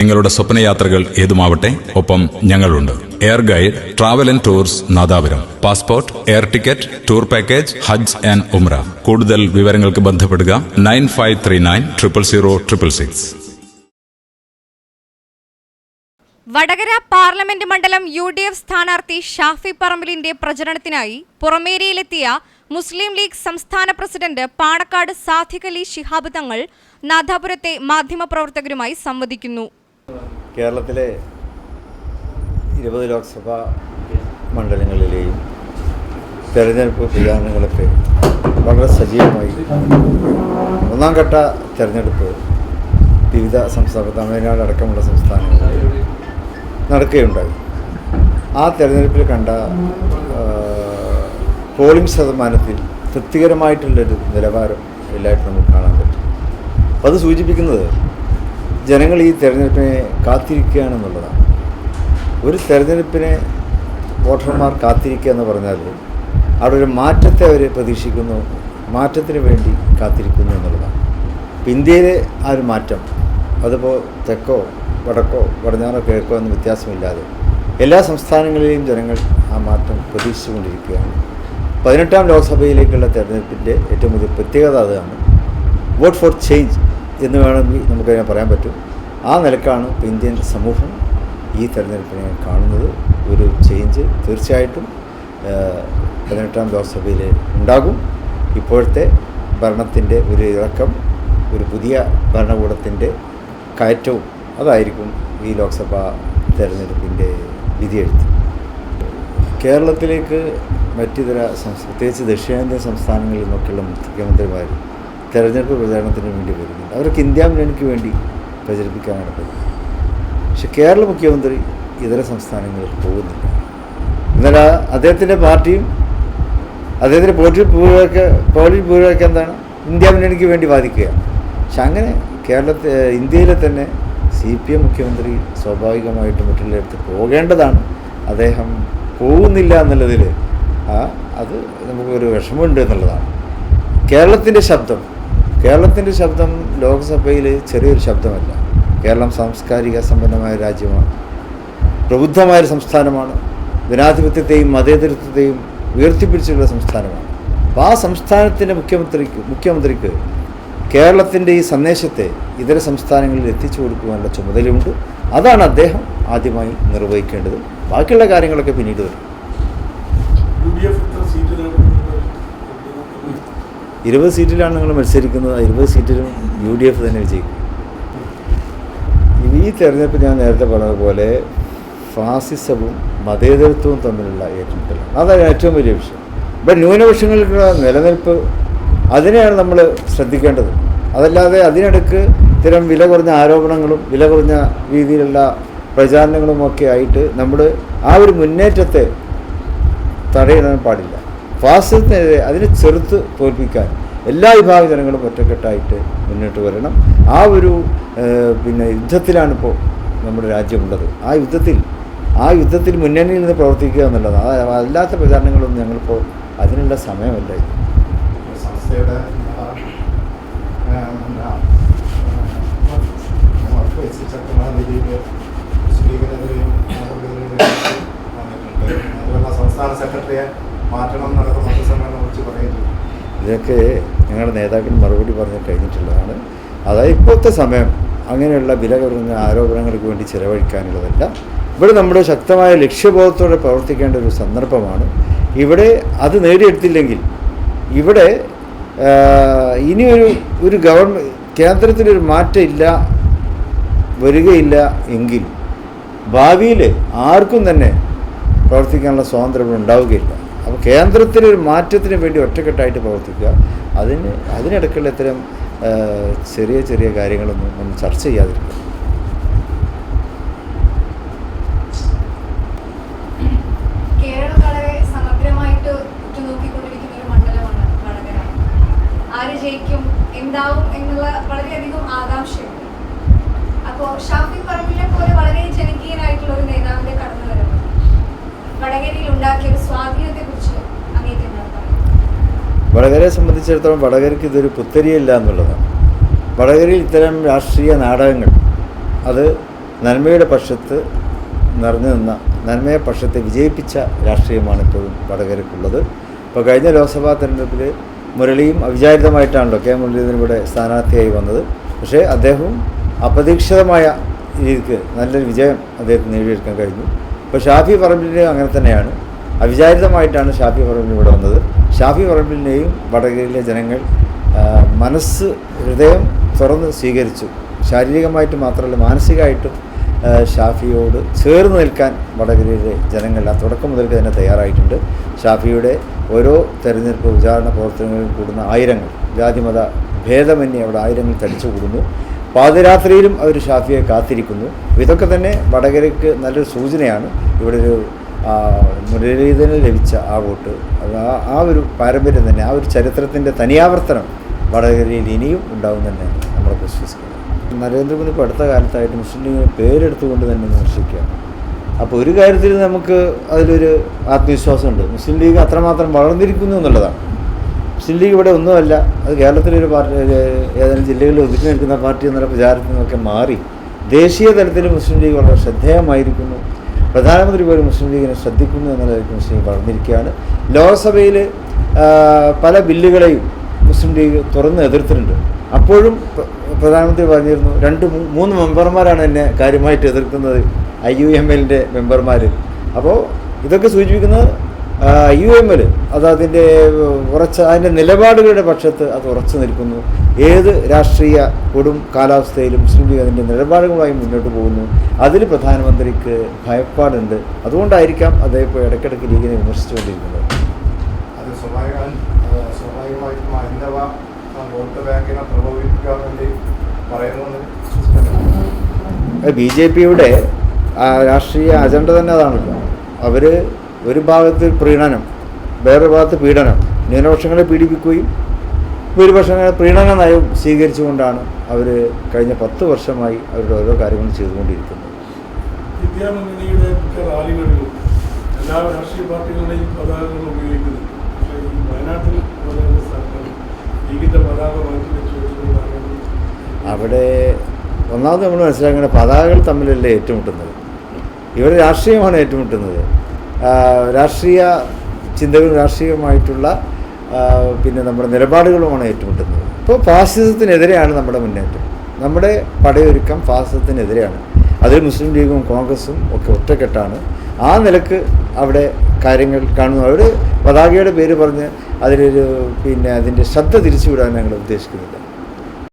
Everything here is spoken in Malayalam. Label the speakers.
Speaker 1: നിങ്ങളുടെ സ്വപ്നയാത്രകൾ ഏതുമാവട്ടെ ഒപ്പം ഞങ്ങളുണ്ട്. Air Guide Travel and Tours Nadapuram. Passport air ticket tour package Hajj and ഉംറ കൂടുതൽ വിവരങ്ങൾക്ക് ബന്ധപ്പെടുക nine five three nine triple zero triple six.
Speaker 2: Vadakara parliament മണ്ഡലം യു ഡി എഫ് സ്ഥാനാർത്ഥി ഷാഫി പറമ്പിലിന്റെ പ്രചരണത്തിനായി പുറമേരിയിലെത്തിയ മുസ്ലിം ലീഗ് സംസ്ഥാന പ്രസിഡന്റ് പാണക്കാട് സാധിക് അലി ശിഹാബ് തങ്ങൾ നാദാപുരത്തെ മാധ്യമപ്രവർത്തകരുമായി സംവദിക്കുന്നു.
Speaker 3: കേരളത്തിലെ ഇരുപത് ലോക്സഭാ മണ്ഡലങ്ങളിലെയും തെരഞ്ഞെടുപ്പ് പ്രചാരണങ്ങളൊക്കെ വളരെ സജീവമായി. ഒന്നാം ഘട്ട തെരഞ്ഞെടുപ്പ് വിവിധ സംസ്ഥാന തമിഴ്നാട് അടക്കമുള്ള സംസ്ഥാനങ്ങളിൽ നടക്കുകയുണ്ടായി. ആ തെരഞ്ഞെടുപ്പിൽ കണ്ട പോളിംഗ് ശതമാനത്തിൽ തൃപ്തികരമായിട്ടുള്ളൊരു നിലവാരം എല്ലായിട്ടും നമുക്ക് കാണാൻ പറ്റും. അത് സൂചിപ്പിക്കുന്നത് ജനങ്ങൾ ഈ തെരഞ്ഞെടുപ്പിനെ കാത്തിരിക്കുകയാണെന്നുള്ളതാണ്. ഒരു തിരഞ്ഞെടുപ്പിനെ വോട്ടർമാർ കാത്തിരിക്കുക എന്ന് പറഞ്ഞാൽ അവിടെ ഒരു മാറ്റത്തെ അവർ പ്രതീക്ഷിക്കുന്നു മാറ്റത്തിന് വേണ്ടി കാത്തിരിക്കുന്നു എന്നുള്ളതാണ്. ഇന്ത്യയിലെ ആ ഒരു മാറ്റം അതിപ്പോൾ തെക്കോ വടക്കോ പടിഞ്ഞാറോ കിഴക്കോ എന്ന വ്യത്യാസമില്ലാതെ എല്ലാ സംസ്ഥാനങ്ങളിലെയും ജനങ്ങൾ ആ മാറ്റം പ്രതീക്ഷിച്ചുകൊണ്ടിരിക്കുകയാണ്. പതിനെട്ടാം ലോക്സഭയിലേക്കുള്ള തെരഞ്ഞെടുപ്പിന്റെ ഏറ്റവും വലിയ പ്രത്യേകത അതാണ് വോട്ട് ഫോർ ചേഞ്ച്. എന്ന് വേണമെങ്കിൽ നമുക്കതിനെ പറയാൻ പറ്റും. ആ നിലക്കാണ് ഇന്ത്യൻ സമൂഹം ഈ തെരഞ്ഞെടുപ്പിനെ കാണുന്നത്. ഒരു ചേഞ്ച് തീർച്ചയായിട്ടും പതിനെട്ടാം ലോക്സഭയിൽ ഉണ്ടാകും. ഇപ്പോഴത്തെ ഭരണത്തിന്റെ ഒരു ഇറക്കം ഒരു പുതിയ ഭരണകൂടത്തിന്റെ കയറ്റവും അതായിരിക്കും ഈ ലോക്സഭാ തെരഞ്ഞെടുപ്പിന്റെ വിധിയെഴുത്ത്. കേരളത്തിലേക്ക് മറ്റു ചില പ്രത്യേകിച്ച് ദക്ഷിണേന്ത്യൻ സംസ്ഥാനങ്ങളിൽ നിന്നൊക്കെയുള്ള മുഖ്യമന്ത്രിമാർ തെരഞ്ഞെടുപ്പ് പ്രചാരണത്തിന് വേണ്ടി വരുന്നുണ്ട്. അവർക്ക് ഇന്ത്യ മുന്നണിക്ക് വേണ്ടി പ്രചരിപ്പിക്കാനാണ് പോകുന്നത് പക്ഷെ കേരള മുഖ്യമന്ത്രി ഇതര സംസ്ഥാനങ്ങളിൽ പോകുന്നില്ല. എന്നാൽ അദ്ദേഹത്തിന്റെ പാർട്ടിയും അദ്ദേഹത്തിന്റെ പോറ്റി പൂർവമൊക്കെ പോളിറ്റ് പൂർവമൊക്കെ എന്താണ്? ഇന്ത്യ മുന്നണിക്ക് വേണ്ടി വാദിക്കുക പക്ഷെ അങ്ങനെ കേരളത്തെ ഇന്ത്യയിലെ തന്നെ സി പി എം മുഖ്യമന്ത്രി സ്വാഭാവികമായിട്ടും മറ്റുള്ളിടത്ത് പോകേണ്ടതാണ്. അദ്ദേഹം പോകുന്നില്ല എന്നുള്ളതിൽ അത് നമുക്കൊരു വിഷമമുണ്ട് എന്നുള്ളതാണ്. കേരളത്തിന്റെ ശബ്ദം കേരളത്തിന്റെ ശബ്ദം ലോക്സഭയിൽ ചെറിയൊരു ശബ്ദമല്ല. കേരളം സാംസ്കാരിക സമ്പന്നമായ രാജ്യമാണ്. പ്രബുദ്ധമായൊരു സംസ്ഥാനമാണ്. ജനാധിപത്യത്തെയും മതേതരത്വത്തെയും ഉയർത്തിപ്പിടിച്ചിട്ടുള്ള സംസ്ഥാനമാണ്. അപ്പോൾ ആ സംസ്ഥാനത്തിന്റെ മുഖ്യമന്ത്രിക്ക് മുഖ്യമന്ത്രിക്ക് കേരളത്തിന്റെ ഈ സന്ദേശത്തെ ഇതര സംസ്ഥാനങ്ങളിൽ എത്തിച്ചു കൊടുക്കുവാനുള്ള ചുമതലയുണ്ട്. അതാണ് അദ്ദേഹം ആദ്യമായി നിർവഹിക്കേണ്ടത്. ബാക്കിയുള്ള കാര്യങ്ങളൊക്കെ പിന്നീട് വരും
Speaker 4: യു ഡി എഫ് ഇത്ര സീറ്റ്
Speaker 3: ഇരുപത് സീറ്റിലാണ് നിങ്ങൾ മത്സരിക്കുന്നത്. ഇരുപത് സീറ്റിലും യു ഡി എഫ് തന്നെ വിജയിക്കും. ഈ തെരഞ്ഞെടുപ്പ് ഞാൻ നേരത്തെ പറഞ്ഞതുപോലെ ഫാസിസവും മതേതരത്വവും തമ്മിലുള്ള ഏറ്റുമുട്ടലാണ്. അതാണ് ഏറ്റവും വലിയ വിഷയം. ഇപ്പം ന്യൂനപക്ഷങ്ങൾക്കുള്ള നിലനിൽപ്പ് അതിനെയാണ് നമ്മൾ ശ്രദ്ധിക്കേണ്ടത്. അതല്ലാതെ അതിനിടക്ക് ഇത്തരം വില കുറഞ്ഞ ആരോപണങ്ങളും വില കുറഞ്ഞ രീതിയിലുള്ള പ്രചാരണങ്ങളും ഒക്കെ ആയിട്ട് നമ്മൾ ആ ഒരു മുന്നേറ്റത്തെ തടയിടാൻ പാടില്ല. ഫാസിസത്തിനെതിരെ അതിനെ ചെറുത്ത് തോൽപ്പിക്കാൻ എല്ലാ വിഭാഗ ജനങ്ങളും ഒറ്റക്കെട്ടായിട്ട് മുന്നോട്ട് വരണം. ആ ഒരു പിന്നെ യുദ്ധത്തിലാണിപ്പോൾ നമ്മുടെ രാജ്യമുള്ളത്. ആ യുദ്ധത്തിൽ ആ യുദ്ധത്തിൽ മുന്നണിയിൽ നിന്ന് പ്രവർത്തിക്കുക എന്നുള്ളതാണ് അല്ലാത്ത പ്രചാരണങ്ങളൊന്നും ഞങ്ങളിപ്പോൾ അതിനുള്ള സമയമല്ല. ഇത്
Speaker 4: സംസ്ഥയുടെ സെക്രട്ടറിയെ
Speaker 3: ഇതൊക്കെ ഞങ്ങളുടെ നേതാക്കൾ മറുപടി പറഞ്ഞ് കഴിഞ്ഞിട്ടുള്ളതാണ്. അതായത് ഇപ്പോഴത്തെ സമയം അങ്ങനെയുള്ള വില കുറഞ്ഞ ആരോപണങ്ങൾക്ക് വേണ്ടി ചിലവഴിക്കാനുള്ളതല്ല. ഇവിടെ നമ്മുടെ ശക്തമായ ലക്ഷ്യബോധത്തോടെ പ്രവർത്തിക്കേണ്ട ഒരു സന്ദർഭമാണ്. ഇവിടെ അത് നേടിയെടുത്തില്ലെങ്കിൽ ഇവിടെ ഇനിയൊരു ഒരു ഗവൺമെന്റ് കേന്ദ്രത്തിലൊരു മാറ്റം ഇല്ല വരികയില്ല എങ്കിൽ ഭാവിയിൽ ആർക്കും തന്നെ പ്രവർത്തിക്കാനുള്ള സ്വാതന്ത്ര്യം ഉണ്ടാവുകയില്ല. അപ്പോൾ കേന്ദ്രത്തിലൊരു മാറ്റത്തിന് വേണ്ടി ഒറ്റക്കെട്ടായിട്ട് പ്രവർത്തിക്കുക. അതിന് അതിനിടയ്ക്കുള്ള ഇത്തരം ചെറിയ ചെറിയ കാര്യങ്ങളൊന്നും നമ്മൾ ചർച്ച ചെയ്യാതിരിക്കുക.
Speaker 5: ഒരു ജയിക്കും എന്താവും എന്നുള്ള അപ്പോൾ ഒരു നേതാവിന്റെ കടന്നുവരവ് വടകരയിൽ ഉണ്ടാക്കിയ ഒരു സ്വാധീനത്തെ കുറിച്ച് അങ്ങേക്ക് എന്താണ് പറയുന്നത്
Speaker 3: വടകരയെ സംബന്ധിച്ചിടത്തോളം വടകരയ്ക്ക് ഇതൊരു പുത്തരിയല്ല എന്നുള്ളതാണ്. വടകരയിൽ ഇത്തരം രാഷ്ട്രീയ നാടകങ്ങൾ അത് നന്മയുടെ പക്ഷത്ത് നിറഞ്ഞു നിന്ന നന്മയെ പക്ഷത്തെ വിജയിപ്പിച്ച രാഷ്ട്രീയമാണ് ഇപ്പോഴും വടകരക്കുള്ളത് ഇപ്പോൾ കഴിഞ്ഞ ലോക്സഭാ തെരഞ്ഞെടുപ്പിൽ മുരളിയും അവിചാരിതമായിട്ടാണല്ലോ കെ മുരളീധരൻ ഇവിടെ സ്ഥാനാർത്ഥിയായി വന്നത്. പക്ഷേ അദ്ദേഹവും അപ്രതീക്ഷിതമായ രീതിക്ക് നല്ലൊരു വിജയം അദ്ദേഹത്തിന് നേടിയെടുക്കാൻ കഴിഞ്ഞു. ഇപ്പോൾ ഷാഫി പറമ്പിൽ അങ്ങനെ തന്നെയാണ്. അവിചാരിതമായിട്ടാണ് ഷാഫി പറമ്പിൽ ഇവിടെ വന്നത്. ഷാഫി പറമ്പിലിനെയും വടകരയിലെ ജനങ്ങൾ മനസ്സ് ഹൃദയം തുറന്ന് സ്വീകരിച്ചു. ശാരീരികമായിട്ട് മാത്രമല്ല മാനസികമായിട്ടും ഷാഫിയോട് ചേർന്ന് നിൽക്കാൻ വടകരയിലെ ജനങ്ങൾ ആ തുടക്കം മുതൽക്ക് തന്നെ തയ്യാറായിട്ടുണ്ട്. ഷാഫിയുടെ ഓരോ തെരഞ്ഞെടുപ്പ് പ്രചാരണ പ്രവർത്തനങ്ങളിലും കൂടുന്ന ആയിരങ്ങൾ ജാതിമത ഭേദമന്യേ അവിടെ ആയിരങ്ങൾ തടിച്ചു കൂടുന്നു. പാതിരാത്രിയിലും അവർ ഷാഫിയെ കാത്തിരിക്കുന്നു. ഇതൊക്കെ തന്നെ വടകരയ്ക്ക് നല്ലൊരു സൂചനയാണ്. ഇവിടെ ഒരു മുരളീധരന് ലഭിച്ച ആ വോട്ട് അത് ആ ആ ഒരു പാരമ്പര്യം തന്നെ ആ ഒരു ചരിത്രത്തിന്റെ തനിയാവർത്തനം വടകരയിൽ ഇനിയും ഉണ്ടാവും തന്നെ നമ്മൾ വിശ്വസിക്കുന്നത് നരേന്ദ്രമോദി ഇപ്പോൾ അടുത്ത കാലത്തായിട്ട് മുസ്ലിം ലീഗിനെ പേരെടുത്തുകൊണ്ട് തന്നെ വിമർശിക്കുകയാണ്. അപ്പോൾ ഒരു കാര്യത്തിൽ നമുക്ക് അതിലൊരു ആത്മവിശ്വാസമുണ്ട്. മുസ്ലിം ലീഗ് അത്രമാത്രം വളർന്നിരിക്കുന്നു എന്നുള്ളതാണ്. മുസ്ലിം ലീഗ് ഇവിടെ ഒന്നുമല്ല അത് കേരളത്തിലൊരു പാർട്ടി ഏതാനും ജില്ലകളിൽ ഒതുക്കി നിൽക്കുന്ന പാർട്ടി എന്നുള്ള പ്രചാരത്തിൽ നിന്നൊക്കെ മാറി ദേശീയ തലത്തിൽ മുസ്ലിം ലീഗ് വളരെ ശ്രദ്ധേയമായിരിക്കുന്നു. പ്രധാനമന്ത്രി പോലും മുസ്ലിം ലീഗിനെ ശ്രദ്ധിക്കുന്നു എന്നുള്ളതായിരിക്കും മുസ്ലിം ലീഗ് വളർന്നിരിക്കുകയാണ്. ലോക്സഭയിൽ പല ബില്ലുകളെയും മുസ്ലിം ലീഗ് തുറന്ന് എതിർത്തിട്ടുണ്ട്. അപ്പോഴും പ്രധാനമന്ത്രി പറഞ്ഞിരുന്നു രണ്ട് മൂന്ന് മെമ്പർമാരാണ് എന്നെ കാര്യമായിട്ട് എതിർക്കുന്നത്. ഐ യു എം എല്ലിന്റെ മെമ്പർമാർ അപ്പോൾ ഇതൊക്കെ സൂചിപ്പിക്കുന്നത് യു എം എൽ അത് അതിന്റെ ഉറച്ച അതിന്റെ നിലപാടുകളുടെ പക്ഷത്ത് അത് ഉറച്ചു നിൽക്കുന്നു. ഏത് രാഷ്ട്രീയ കൊടും കാലാവസ്ഥയിലും മുസ്ലിം ലീഗ് അതിന്റെ നിലപാടുകളുമായി മുന്നോട്ട് പോകുന്നു. അതിൽ പ്രധാനമന്ത്രിക്ക് ഭയപ്പാടുണ്ട്. അതുകൊണ്ടായിരിക്കാം അദ്ദേഹം ഇപ്പോൾ ഇടയ്ക്കിടയ്ക്ക് ലീഗിനെ വിമർശിച്ചുകൊണ്ടിരിക്കുന്നത്.
Speaker 4: അത് സ്വാഭാവിക അത് സ്വാഭാവികമായിട്ടും ഹൈന്ദവ ആ, വോട്ട് ബാങ്കിനെ പ്രകോപിപ്പിക്കാൻ വേണ്ടി പറയുന്നത് വിശ്വസിക്കുന്നില്ല.
Speaker 3: ബി ജെ പിയുടെ രാഷ്ട്രീയ അജണ്ട തന്നെ അതാണല്ലോ. അവർ ഒരു ഭാഗത്ത് പ്രീണനം വേറൊരു ഭാഗത്ത് പീഡനം. ന്യൂനപക്ഷങ്ങളെ പീഡിപ്പിക്കുകയും ഭൂരിപക്ഷങ്ങളെ പ്രീണന നയം സ്വീകരിച്ചുകൊണ്ടാണ് അവർ കഴിഞ്ഞ പത്ത് വർഷമായി അവരുടെ ഓരോ കാര്യങ്ങളും ചെയ്തുകൊണ്ടിരിക്കുന്നത്.
Speaker 6: വിദ്യാമുന്നണിയുടെ മിക്ക റാലികളിലും എല്ലാ രാഷ്ട്രീയ പാർട്ടികളുടെയും പതാകകൾ ഉപയോഗിക്കുന്നു. പക്ഷേ ഈ വയനാട്ടിൽ പോലെയുള്ള സ്ഥലങ്ങളിൽ ലീഗിന്റെ പതാക മാറ്റി വെച്ച്
Speaker 3: അവിടെ ഒന്നാമത് നമ്മൾ മനസ്സിലാക്കേണ്ട പതാകകൾ തമ്മിലല്ലേ ഏറ്റുമുട്ടുന്നത്? ഇവർ രാഷ്ട്രീയമാണ് ഏറ്റുമുട്ടുന്നത്. രാഷ്ട്രീയ ചിന്തകളും രാഷ്ട്രീയമായിട്ടുള്ള പിന്നെ നമ്മുടെ നിലപാടുകളുമാണ് ഏറ്റുമുട്ടുന്നത്. ഇപ്പോൾ ഫാസിസത്തിനെതിരെയാണ് നമ്മുടെ മുന്നേറ്റം. നമ്മുടെ പടയൊരുക്കം ഫാസിസത്തിനെതിരെയാണ്. അതിൽ മുസ്ലിം ലീഗും കോൺഗ്രസും ഒക്കെ ഒറ്റക്കെട്ടാണ്. ആ നിലയ്ക്ക് അവിടെ കാര്യങ്ങൾ കാണുന്നു. അവർ പതാകയുടെ പേര് പറഞ്ഞ് അതിലൊരു പിന്നെ അതിന്റെ ശ്രദ്ധ തിരിച്ചുവിടാൻ ഞങ്ങൾ ഉദ്ദേശിക്കുന്നില്ല.